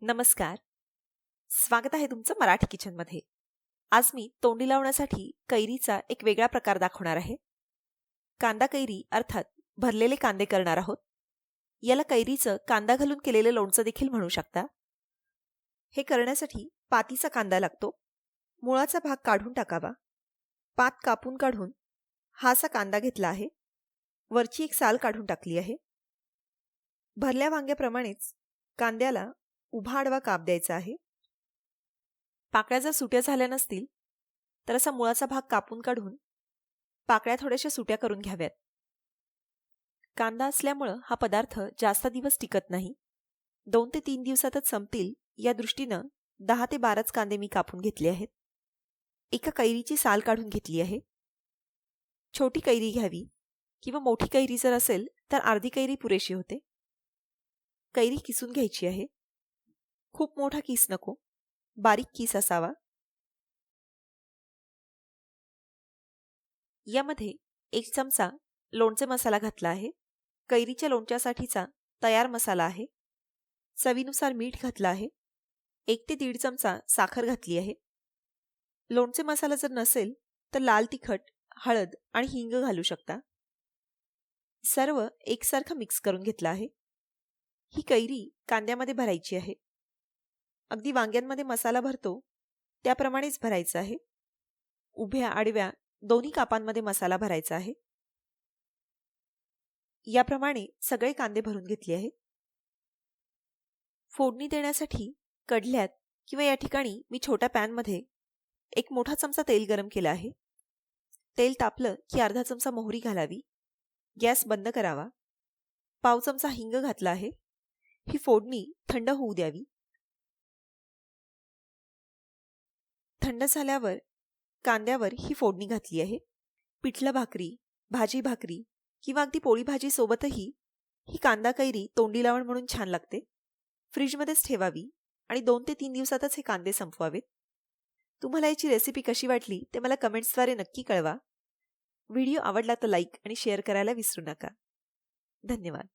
नमस्कार. स्वागत आहे तुमचं मराठी किचनमध्ये. आज मी तोंडी लावण्यासाठी कैरीचा एक वेगळा प्रकार दाखवणार आहे. कांदा कैरी अर्थात भरलेले कांदे करणार आहोत. याला कैरीचं कांदा घालून केलेलं लोणचं देखील म्हणू शकता. हे करण्यासाठी पातीचा कांदा लागतो. मुळाचा भाग काढून टाकावा. पात कापून काढून हा असा कांदा घेतला आहे. वरची एक साल काढून टाकली आहे. भरल्या वांग्याप्रमाणेच कांद्याला उभा आडवा काप द्यायचा आहे. पाकळ्या जर सुट्या झाल्या नसतील तर असा मुळाचा भाग कापून काढून पाकळ्या थोड्याशा सुट्या करून घ्याव्यात. कांदा असल्यामुळं हा पदार्थ जास्त दिवस टिकत नाही. दोन ते तीन दिवसातच संपतील या दृष्टीनं दहा ते बाराच कांदे मी कापून घेतले आहेत. एका कैरीची साल काढून घेतली आहे. छोटी कैरी घ्यावी किंवा मोठी कैरी जर असेल तर अर्धी कैरी पुरेशी होते. कैरी किसून घ्यायची आहे. खूप मोठा किस नको. बारीक किस असावा. यामध्ये एक चमचा लोणचे मसाला घातला आहे. कैरीच्या लोणच्यासाठीचा तयार मसाला आहे. चवीनुसार मीठ घातलं आहे. एक ते दीड चमचा साखर घातली आहे. लोणचे मसाला जर नसेल तर लाल तिखट हळद आणि हिंग घालू शकता. सर्व एकसारखं मिक्स करून घेतलं आहे. ही कैरी कांद्यामध्ये भरायची आहे. अगदी वांग्यांमध्ये मसाला भरतो त्याप्रमाणेच भरायचं आहे. उभ्या आडव्या दोन्ही कापांमध्ये मसाला भरायचा आहे. याप्रमाणे सगळे कांदे भरून घेतले आहेत. फोडणी देण्यासाठी कढल्यात किंवा या ठिकाणी मी छोट्या पॅनमध्ये एक मोठा चमचा तेल गरम केला आहे. तेल तापलं की अर्धा चमचा मोहरी घालावी. गॅस बंद करावा. पाव चमचा हिंग घातला आहे. ही फोडणी थंड होऊ द्यावी. थंड झाल्यावर कांद्यावर ही फोडणी घातली आहे. पिठलं भाकरी भाजी भाकरी किंवा अगदी पोळी भाजी सोबतही ही कांदा कैरी तोंडी लावण म्हणून छान लागते. फ्रीजमध्येच ठेवावी आणि दोन ते तीन दिवसातच हे कांदे संपवावेत. तुम्हाला याची रेसिपी कशी वाटली ते मला कमेंट्सद्वारे नक्की कळवा. व्हिडिओ आवडला तर लाईक आणि शेअर करायला विसरू नका. धन्यवाद.